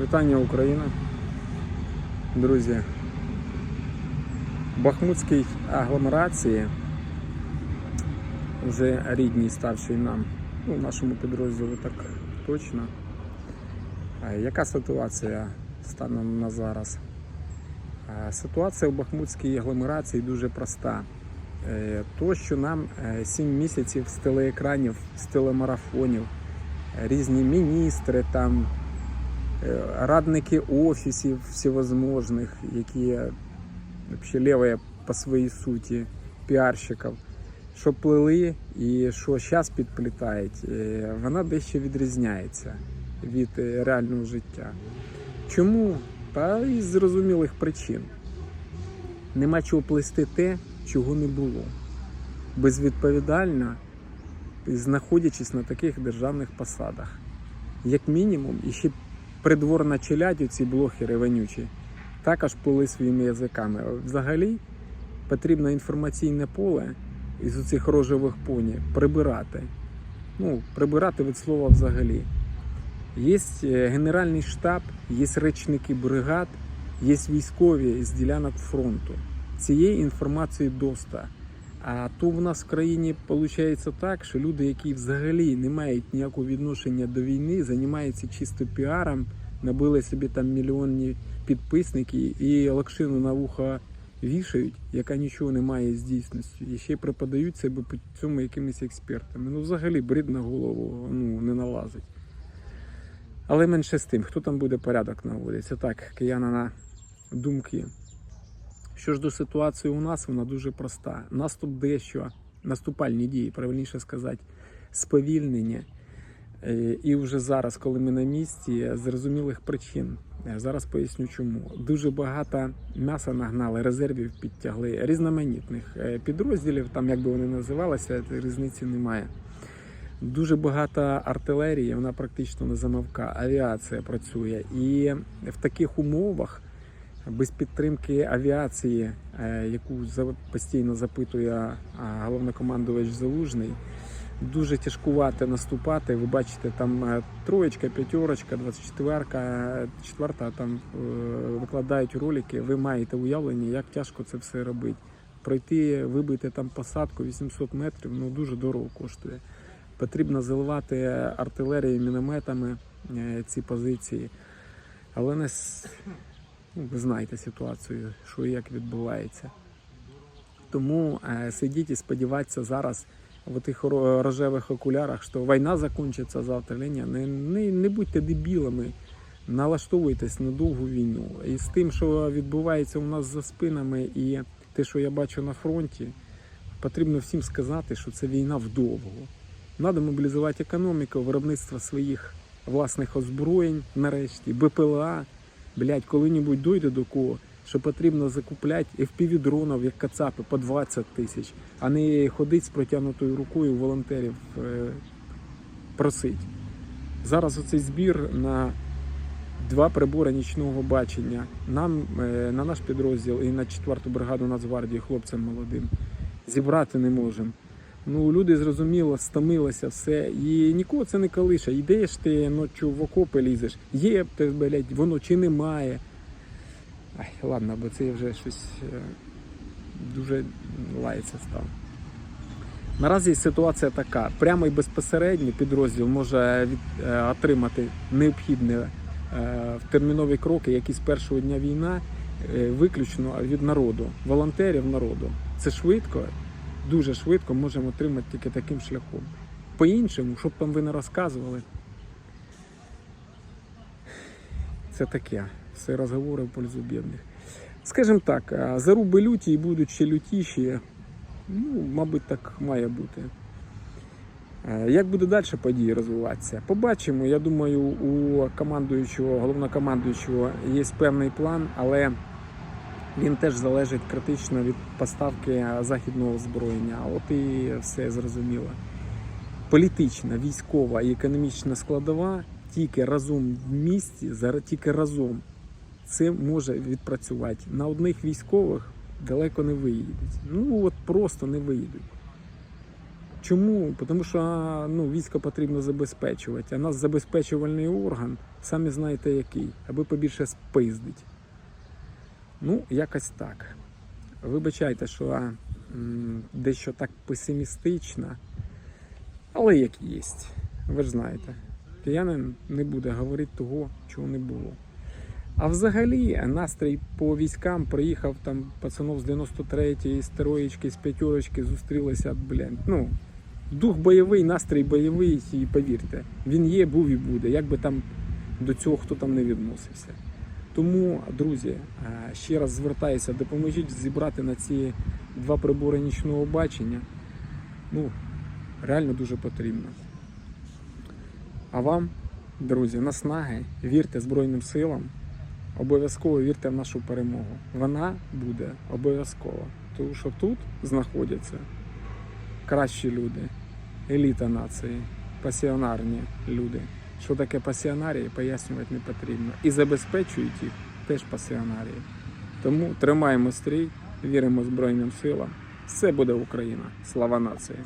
Вітання Україна. Друзі. Бахмутській агломерації вже рідній ставший нам, ну, нашому підрозділу так точно. Яка ситуація станом на зараз? Ситуація в Бахмутській агломерації дуже проста. Е, То, що нам 7 місяців з телеекранів, з телемарафонів, е, різні міністри, там, е, радники офісів всевозможних, які взагалі левые по своїй суті, піарщиків, що плели і що зараз підплітають, е, вона дещо відрізняється від е, реального життя. Чому? Та із зрозумілих причин. Нема чого плести те, чого не було. Безвідповідально знаходячись на таких державних посадах. Як мінімум, і ще придворна челядь, ці блохери вонючі, також плели своїми язиками. Взагалі потрібно інформаційне поле із цих рожевих поні прибирати. Ну, прибирати від слова взагалі. Є е, генеральний штаб, є речники бригад, є військові з ділянок фронту. Цієї інформації доста. А то в нас в країні виходить так, що люди, які взагалі не мають ніякого відношення до війни, займаються чисто піаром, набили собі там мільйонні підписники і лакшину на вуха вішають, яка нічого не має з дійсністю. І ще й преподають себе по цьому якимись експертами. Ну, взагалі, брід на голову ну, не налазить. Але менше з тим, хто там буде порядок наводити. Це так, кияна на думки. Що ж до ситуації у нас, вона дуже проста. Наступ дещо, наступальні дії, правильніше сказати, сповільнення. Е, І вже зараз, коли ми на місці, зрозумілих причин. Е, Зараз поясню чому. Дуже багато м'яса нагнали, резервів підтягли, різноманітних е, підрозділів, там як би вони називалися, різниці немає. Дуже багато артилерії, вона практично не замовка, авіація працює. І в таких умовах без підтримки авіації, е, яку постійно запитує головнокомандувач Залужний, дуже тяжкувато наступати. Ви бачите, там е, троєчка, п'ятерочка, 24-ка, четверта там е, викладають ролики. Ви маєте уявлення, як тяжко це все робити. Пройти, вибити там посадку 800 метрів, ну дуже дорого коштує. Потрібно заливати артилерією, мінометами е, ці позиції. Але не ви знаєте ситуацію, що і як відбувається. Тому е, сидіть і сподіватися зараз в тих рожевих окулярах, що війна закінчиться завтра. Не, не, не будьте дебілами, налаштовуйтесь на довгу війну. І з тим, що відбувається у нас за спинами, і те, що я бачу на фронті, потрібно всім сказати, що це війна вдовго. Треба мобілізувати економіку, виробництво своїх власних озброєнь, нарешті, БПЛА. Блять, коли-небудь дойде до кого, що потрібно закупляти FPV-дронів, як кацапи, по 20 тисяч, а не ходити з протягнутою рукою волонтерів е, просить. Зараз оцей збір на два прибори нічного бачення нам, е, на наш підрозділ і на 4-ту бригаду Нацгвардії хлопцям молодим зібрати не можемо. Ну, люди зрозуміло, стомилися все. І нікого це не колише. Йдеш ти ночі в окопи лізеш. Є блядь, воно чи немає. Ай, ладно, бо це вже щось е, дуже лається став. Наразі ситуація така. Прямо і безпосередньо підрозділ може е, отримати необхідні е, термінові кроки, які з першого дня війна виключно від народу, волонтерів народу. Це швидко, дуже швидко можемо отримати тільки таким шляхом. По-іншому, щоб там ви не розказували, це таке. Все розговори в пользу бідних. Скажімо так, заруби люті і будуть ще лютіші. Ну, мабуть, так має бути. Як буде далі події розвиватися? Побачимо. Я думаю, у командуючого, головнокомандуючого є певний план, але він теж залежить критично від поставки західного озброєння. От і все зрозуміло. Політична, військова і економічна складова тільки разом в місті, зараз тільки разом це може відпрацювати. На одних військових далеко не виїдуть. Ну от просто не виїдуть. Чому? Тому що ну, військо потрібно забезпечувати, а нас забезпечувальний орган, самі знаєте який, аби побільше спиздить. Ну, якось так. Вибачайте, що дещо так песимістично, але як є. Ви ж знаєте, киянин не буде говорити того, чого не було. А взагалі настрій по військам приїхав там пацанов з 93-ї, з троєчки, з п'ятерочки, зустрілися, блін. Ну, дух бойовий, настрій бойовий, і повірте, він є, був і буде, як би там до цього хто там не відносився. Тому, друзі, е, ще раз звертаюся, допоможіть зібрати на ці два прибори нічного бачення. Ну, реально дуже потрібно. А вам, друзі, наснаги, вірте Збройним силам, обов'язково вірте в нашу перемогу. Вона буде обов'язково. Тому що тут знаходяться кращі люди, еліта нації, пасіонарні люди. Що таке пасіонарії, пояснювати не потрібно. І забезпечують їх теж пасіонарії. Тому тримаємо стрій, віримо Збройним силам. Все буде Україна. Слава нації!